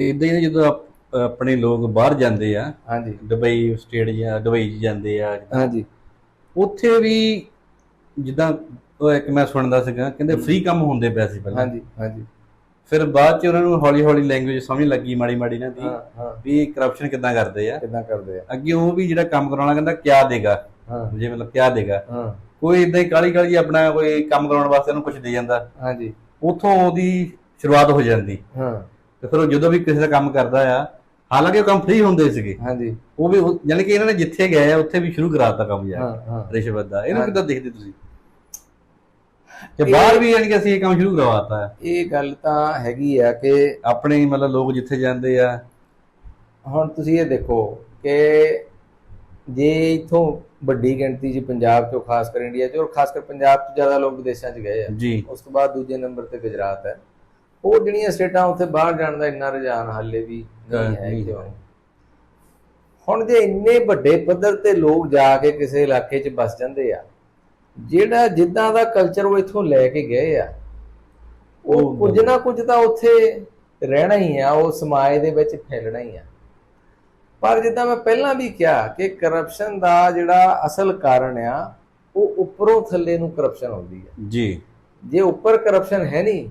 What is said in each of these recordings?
ਇਦਾਂ ਹੀ ਜਦੋਂ ਆਪ- ਆਪਣੇ ਲੋਕ ਬਾਹਰ ਜਾਂਦੇ ਆ ਹਾਂਜੀ। ਦੁਬਈ ਸਟੇਟ ਜਾਂ ਦੁਬਈ ਜਾਂਦੇ ਆ। ਹਾਂਜੀ। ਉੱਥੇ ਵੀ ਜਿੱਦਾਂ ਉਹ ਇੱਕ ਮੈਂ ਸੁਣਦਾ ਸੀਗਾ ਕਹਿੰਦੇ ਫ੍ਰੀ ਕੰਮ ਹੁੰਦੇ ਪਏ ਸੀ ਪਹਿਲਾਂ। ਹਾਂਜੀ ਹਾਂਜੀ। ਫਿਰ ਬਾਅਦ 'ਚ ਉਹਨਾਂ ਨੂੰ ਹੌਲੀ ਹੌਲੀ ਲੈਂਗੁਏਜ ਸਮਝ ਲੱਗੀ ਮਾੜੀ ਮਾੜੀ ਨਾ ਦੀ ਵੀ ਕਰਪਸ਼ਨ ਕਿੱਦਾਂ ਕਰਦੇ ਆ। ਕਿਦਾਂ ਕਰਦੇ ਆ। ਅੱਗੇ ਉਹ ਵੀ ਜਿਹੜਾ ਕੰਮ ਕਰਾਉਣਾ ਕਹਿੰਦਾ ਕਿਆ ਦੇਗਾ? ਹਾਂ। ਜੇ ਮਤਲਬ ਕਿਆ ਦੇਗਾ। ਹਾਂ। ਕੋਈ ਇਦਾਂ ਹੀ ਕਾਲੀ ਕਾਲੀ ਆਪਣਾ ਕੋਈ ਕੰਮ ਕਰਾਉਣ ਵਾਸਤੇ ਉਹਨੂੰ ਕੁਝ ਦੇ ਜਾਂਦਾ। ਹਾਂਜੀ। ਉਥੋਂ ਉਹਦੀ ਸ਼ੁਰੂਆਤ ਹੋ ਜਾਂਦੀ। ਹਾਂ। ਤੇ ਫਿਰ ਉਹ ਜਦੋਂ ਵੀ ਕਿਸੇ ਦਾ ਕੰਮ ਕਰਦਾ ਆ ਹਾਲਾਂਕਿ ਉਹ ਕੰਮ ਫ੍ਰੀ ਹੁੰਦੇ ਸੀਗੇ। ਹਾਂਜੀ। ਉਹ ਵੀ ਉਹ- ਯਾਨੀ ਕਿ ਇਹਨਾਂ ਨੇ ਜਿੱਥੇ ਗਏ ਆ ਉੱਥੇ ਵੀ ਸ਼ੁਰੂ ਕਰਾਤਾ ਕੰਮ ਯਾਰ ਹਾਂ ਹਾਂ। ਰਿਸ਼ਵਤ ਦਾ। ਇਹਨੂੰ। ਕਿੱਦਾਂ ਦੇਖਦੇ ਤੁਸੀਂ? ਤੇ ਬਾਹਰ ਵੀ ਯਾਨੀ ਕਿ ਅਸੀਂ ਇਹ ਕੰਮ ਸ਼ੁਰੂ ਕਰਵਾਤਾ। ਹੈ ਇਹ ਗੱਲ ਤਾਂ ਹੈਗੀ ਆ ਕਿ ਆਪਣੇ ਹੀ ਮਤਲਬ ਲੋਕ ਜਿੱਥੇ ਜਾਂਦੇ ਆ। ਹੁਣ ਤੁਸੀਂ ਇਹ ਦੇਖੋ ਕਿ ਜੇ ਇਥੋਂ ਵੱਡੀ ਗਿਣਤੀ 'ਚ ਪੰਜਾਬ 'ਚੋਂ ਖਾਸ ਕਰ ਇੰਡੀਆ 'ਚ ਔਰ ਖਾਸ ਕਰ ਪੰਜਾਬ 'ਚ ਜ਼ਿਆਦਾ ਲੋਕ ਵਿਦੇਸ਼ਾਂ 'ਚ ਗਏ ਆ। ਜੀ। ਉਸ ਤੋਂ ਬਾਅਦ ਦੂਜੇ ਨੰਬਰ ਤੇ ਗੁਜਰਾਤ ਹੈ। ਉਹ ਜਿਹੜੀਆਂ ਸਟੇਟਾਂ ਉੱਥੇ ਬਾਹਰ ਜਾਣ ਦਾ ਇੰਨਾ ਰੁਝਾਨ ਹਾਲੇ ਵੀ ਨਹੀਂ ਹੈ ਨਹੀਂ ਕਿਉਂ? ਹੁਣ ਜੇ ਇੰਨੇ ਵੱਡੇ ਪੱਧਰ ਤੇ ਲੋਕ ਜਾ ਕੇ ਕਿਸੇ ਇਲਾਕੇ 'ਚ ਬਸ ਜਾਂਦੇ ਆ ਜਿਹੜਾ ਜਿੱਦਾਂ ਦਾ ਕਲਚਰ ਉਹ ਇੱਥੋਂ ਲੈ ਕੇ ਗਏ ਆ ਉਹ ਕੁਝ ਨਾ ਕੁਝ ਤਾਂ ਉੱਥੇ ਰਹਿਣਾ ਹੀ ਆ ਉਹ ਸਮਾਜ ਦੇ ਵਿੱਚ ਫੈਲਣਾ ਹੀ ਆ। ਪਰ ਜਿੱਦਾਂ ਮੈਂ ਪਹਿਲਾਂ ਵੀ ਕਿਹਾ ਕਿ ਕਰਪਸ਼ਨ ਦਾ ਜਿਹੜਾ ਅਸਲ ਕਾਰਨ ਆ ਉਹ ਉੱਪਰੋਂ ਥੱਲੇ ਨੂੰ ਕਰਪਸ਼ਨ ਆਉਂਦੀ ਹੈ ਜੀ। ਜੇ ਉੱਪਰ ਕਰਪਸ਼ਨ ਹੈ ਨਹੀਂ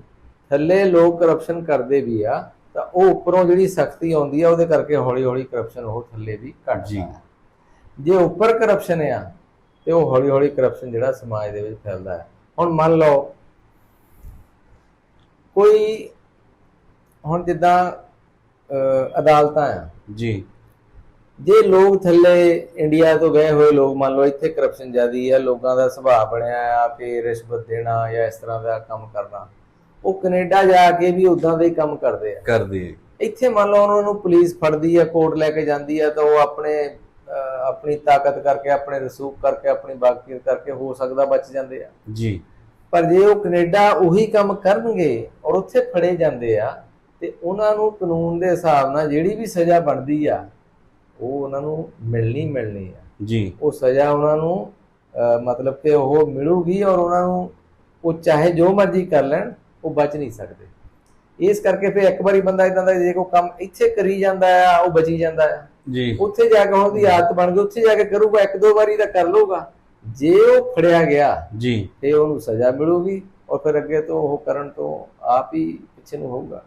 ਥੱਲੇ ਲੋਕ ਕਰਪਸ਼ਨ ਕਰਦੇ ਵੀ ਆ ਤਾਂ ਉਹ ਉੱਪਰੋਂ ਜਿਹੜੀ ਸਖਤੀ ਆਉਂਦੀ ਆ ਉਹਦੇ ਕਰਕੇ ਹੌਲੀ ਹੌਲੀ ਕਰਪਸ਼ਨ ਉਹ ਥੱਲੇ ਵੀ ਘਟਦਾ ਜੀ। ਜੇ ਉੱਪਰ ਕਰਪਸ਼ਨ ਆ ਤੇ ਉਹ ਹੌਲੀ ਹੌਲੀ ਕਰਪਸ਼ਨ ਜਿਹੜਾ ਸਮਾਜ ਦੇ ਵਿੱਚ ਫੈਲਦਾ ਹੈ। ਹੁਣ ਮੰਨ ਲਓ ਕੋਈ ਹੁਣ ਜਿੱਦਾਂ ਅਦਾਲਤਾਂ ਆ। ਜੀ। ਜੇ ਲੋਕ ਥੱਲੇ ਇੰਡੀਆ ਤੋਂ ਗਏ ਹੋਏ ਲੋਕ ਮੰਨ ਲਓ ਇੱਥੇ ਕਰਪਸ਼ਨ ਜ਼ਿਆਦੀ ਹੈ ਲੋਕਾਂ ਦਾ ਸੁਭਾਅ ਬਣਿਆ ਆ ਕਿ ਰਿਸ਼ਵਤ ਦੇਣਾ ਜਾਂ ਇਸ ਤਰ੍ਹਾਂ ਦਾ ਕੰਮ ਕਰਨਾ ਉਹ ਕੈਨੇਡਾ ਜਾ ਕੇ ਵੀ ਉਦਾਂ ਦੇ ਕੰਮ ਕਰਦੇ ਆ। ਕਰਦੇ ਇੱਥੇ ਮੰਨ ਲਓ ਉਹਨਾਂ ਨੂੰ ਪੁਲਿਸ ਫੜਦੀ ਆ ਕੋਰਟ ਲੈ ਕੇ ਜਾਂਦੀ ਆ ਤਾਂ ਉਹ ਆਪਣੇ ਆਪਣੀ ਤਾਕਤ ਕਰਕੇ ਆਪਣੇ ਰਸੂਖ ਕਰਕੇ ਆਪਣੀ ਬਾਕੀਅਤ ਕਰਕੇ ਹੋ ਸਕਦਾ ਬਚ ਜਾਂਦੇ ਆ। ਜੀ। ਪਰ ਜੇ ਉਹ ਕੈਨੇਡਾ ਉਹੀ ਕੰਮ ਕਰਨਗੇ ਔਰ ਉੱਥੇ ਫੜੇ ਜਾਂਦੇ ਆ ਤੇ ਉਹਨਾਂ ਨੂੰ ਕਾਨੂੰਨ ਦੇ ਹਿਸਾਬ ਨਾਲ ਜਿਹੜੀ ਵੀ ਸਜ਼ਾ ਬਣਦੀ ਆ ਉਹ ਉਹਨਾਂ ਨੂੰ ਮਿਲਣੀ ਮਿਲਣੀ ਆ। ਜੀ। ਉਹ ਸਜ਼ਾ ਉਹਨਾਂ ਨੂੰ ਮਤਲਬ ਕਿ ਉਹ ਮਿਲੂਗੀ ਔਰ ਉਹਨਾਂ ਨੂੰ ਉਹ ਚਾਹੇ ਜੋ ਮਰਜ਼ੀ ਕਰ ਲੈਣ ਉਹ ਬਚ ਨਹੀਂ ਸਕਦੇ। ਇਸ ਕਰਕੇ ਫਿਰ ਇੱਕ ਵਾਰੀ ਬੰਦਾ ਇਦਾਂ ਦਾ ਜੇ ਕੋਈ ਕੰਮ ਇੱਥੇ ਕਰੀ ਜਾਂਦਾ ਆ ਉਹ ਬਚੀ ਜਾਂਦਾ ਆ। ਜੀ। ਉੱਥੇ ਜਾ ਕੇ ਉਹਦੀ ਆਦਤ ਬਣ ਗਈ ਉੱਥੇ ਜਾ ਕੇ ਕਰੂਗਾ ਇੱਕ ਦੋ ਵਾਰੀ ਤਾਂ ਕਰ ਲਊਗਾ। ਜੇ ਉਹ ਫੜਿਆ ਗਿਆ ਜੀ। ਤੇ ਉਹਨੂੰ ਸਜ਼ਾ ਮਿਲੂਗੀ ਔਰ ਫਿਰ ਅੱਗੇ ਤੋਂ ਉਹ ਕਰਨ ਤੋਂ ਆਪ ਹੀ ਪਿੱਛੇ ਨੂੰ ਹੋਊਗਾ।